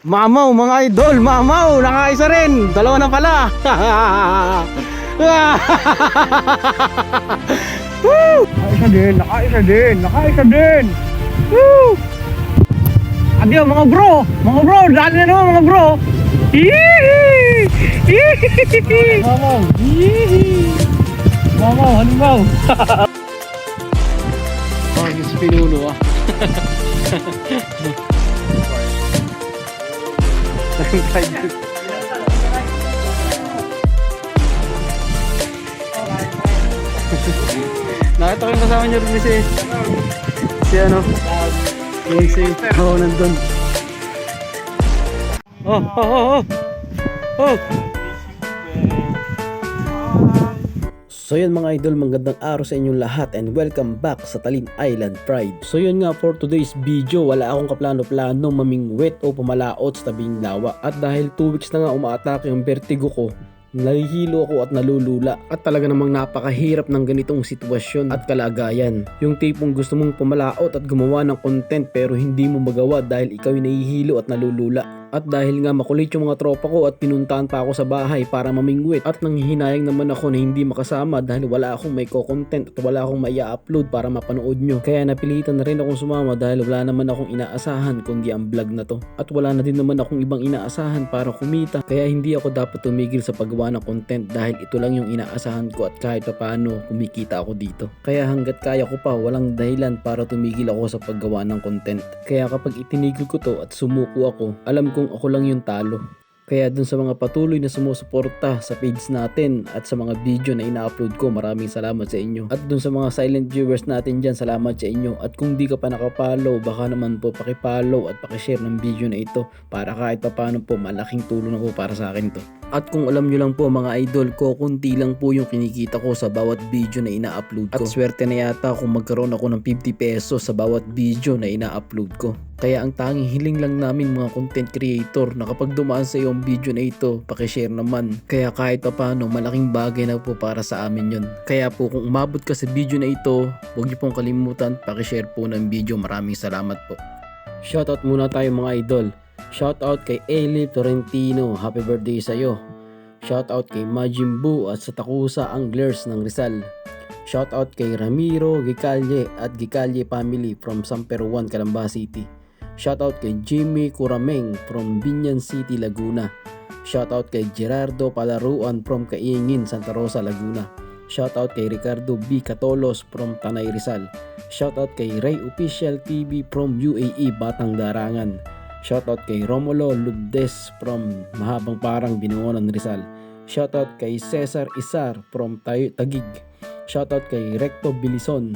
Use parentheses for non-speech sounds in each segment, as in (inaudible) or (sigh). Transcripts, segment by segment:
Mamaw mga idol, mamaw, nakaisa rin. Dalawa na pala. (laughs) Woo! Nakaisa din, nakaisa din, nakaisa din. Woo! Adiyo mga bro, mga bro, dali na naman mga bro. Yee! Yee! Mamaw, yee! Mamaw, halimbaw. Oh, yung si Pinuno ah. (laughs) Nakita ko yung kasama niyo rin si si ano? Yung si oh nandun. Oh oh oh oh. Oh So yun mga idol, magandang araw sa inyong lahat and welcome back sa Talim Island Pride. So yun nga for today's video, wala akong kaplano-plano mamingwit o pumalaot sa tabing lawa. At dahil 2 weeks na nga umaatake yung vertigo ko, nahihilo ako at nalulula at talaga namang napakahirap ng ganitong sitwasyon at kalagayan. Yung tipong gusto mong pumalaot at gumawa ng content pero hindi mo magawa dahil ikaw ay nahihilo at nalulula. At dahil nga makulit yung mga tropa ko at pinuntahan pa ako sa bahay para mamingwit at nanghihinayang naman ako na hindi makasama dahil wala akong may content at wala akong may upload para mapanood nyo. Kaya napilitan na rin akong sumama dahil wala naman akong inaasahan kundi ang vlog na to. At wala na din naman akong ibang inaasahan para kumita kaya hindi ako dapat tumigil sa paggawa ng content dahil ito lang yung inaasahan ko at kahit pa paano kumikita ako dito. Kaya hanggat kaya ko pa walang dahilan para tumigil ako sa paggawa ng content. Kaya kapag itinigil ko to at sumuko ako, alam kong ako lang yung talo. Kaya dun sa mga patuloy na sumusuporta sa page natin at sa mga video na ina-upload ko, maraming salamat sa inyo. At dun sa mga silent viewers natin dyan, salamat sa inyo. At kung di ka pa nakapollow, baka naman po pakipollow at pakishare ng video na ito para kahit pa paano po malaking tulong na po para sa akin to. At kung alam nyo lang po mga idol ko, kunti lang po yung kinikita ko sa bawat video na ina-upload ko. At swerte na yata kung magkaroon ako ng 50 pesos sa bawat video na ina-upload ko. Kaya ang tanging hiling lang namin mga content creator na kapag dumaan sa iyo video na ito, pakishare naman. Kaya kahit pa paano, malaking bagay na po para sa amin yun. Kaya po kung umabot ka sa video na ito, huwag niyo pong kalimutan, pakishare po ng video. Maraming salamat po. Shoutout muna tayo mga idol. Shoutout kay Eli Torrentino. Happy birthday sa iyo. Shoutout kay Majin Buu at sa Takusa Anglers ng Rizal. Shoutout kay Ramiro Gicalye at Gicalye family from San Peruan, Calamba City. Shoutout kay Jimmy Kurameng from Binyan City, Laguna. Shoutout kay Gerardo Palaruan from Kaingin, Santa Rosa, Laguna. Shoutout kay Ricardo B. Catolos from Tanay Rizal. Shoutout kay Ray Official TV from UAE, Batang Darangan. Shoutout kay Romulo Lubdes from Mahabang Parang, Binangonan, Rizal. Shoutout kay Cesar Isar from Tagig. Shoutout kay Recto Bilison.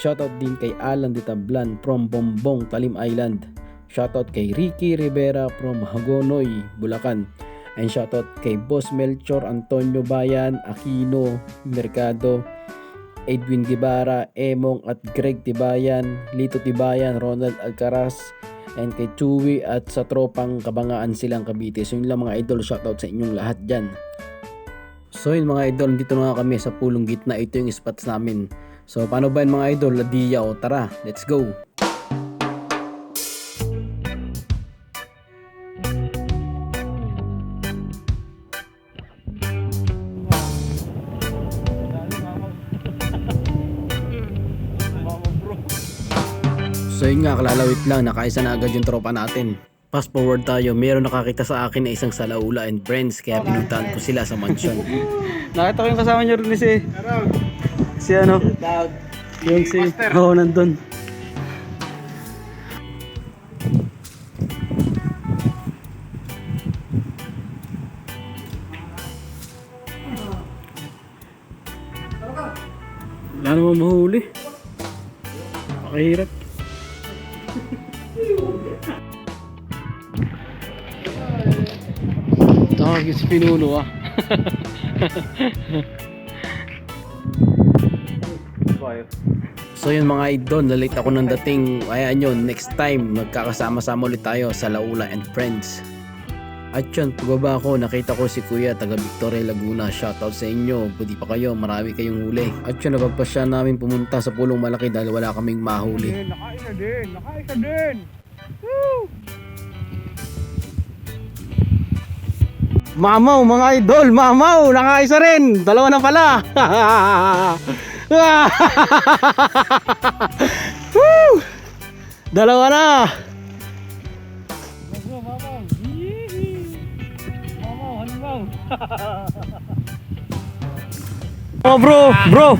Shoutout din kay Alan de Tablan from Bombong, Talim Island. Shoutout kay Ricky Rivera from Hagonoy, Bulacan. And shoutout kay Boss Melchor Antonio Bayan, Aquino, Mercado, Edwin Gibara, Emong at Greg Tibayan, Lito Tibayan, Ronald Alcaraz, and kay Chewy at sa tropang kabangaan silang Cavite. So yun lang mga idol, shoutout sa inyong lahat dyan. So yun mga idol, dito na nga kami sa pulong gitna. Ito yung spots namin. So paano ba yun mga idol? Ladiya o tara, let's go! So yun nga, kalalawit lang, nakaisa na agad yung tropa natin. Fast forward tayo, meron nakakita sa akin na isang salaula and friends, kaya pinuntahan ko sila sa mansion. (laughs) Nakita ko yung kasama niyo rin si... Si ano? Yung si... Oo, oh, nandun. Wala naman mahuli. Pakahirap. Tawag yung si Pinuno ah. (laughs) So yun mga idol, nalit ako ng dating. Ayan yun, next time, magkakasama-sama ulit tayo sa Laula and Friends. At yun, pagbaba ko, nakita ko si Kuya taga Victoria Laguna. Shoutout sa inyo. Buti pa kayo, marami kayong huli. At yun, napagpasya namin pumunta sa pulong malaki dahil wala kaming mahuli. Nakaisa din, nakaisa din. Woo! Mamaw mga idol, mamaw, nakaisa rin. Dalawa na pala. (laughs) (laughs) Woo! Dalawa na. (laughs) Oh bro, bro.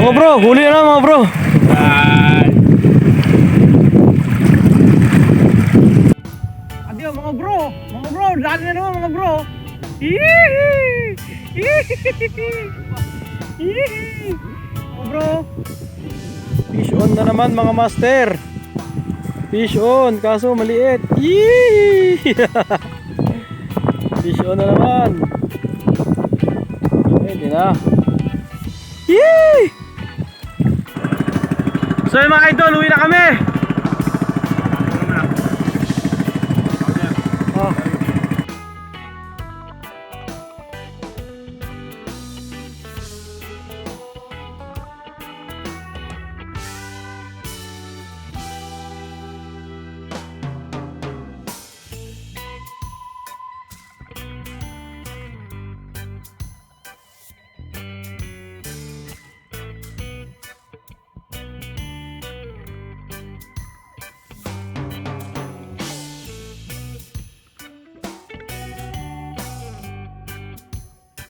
Oh bro, huli na mga bro. Adiyo mga bro, mga bro, dali na naman mga bro. Yee! Yee! Mga bro. Fish on na naman mga master. Fish on, kaso maliit. Yee! (laughs) Fish on na naman. Pwede na. Yee! So yun mga idol, uwi na kami.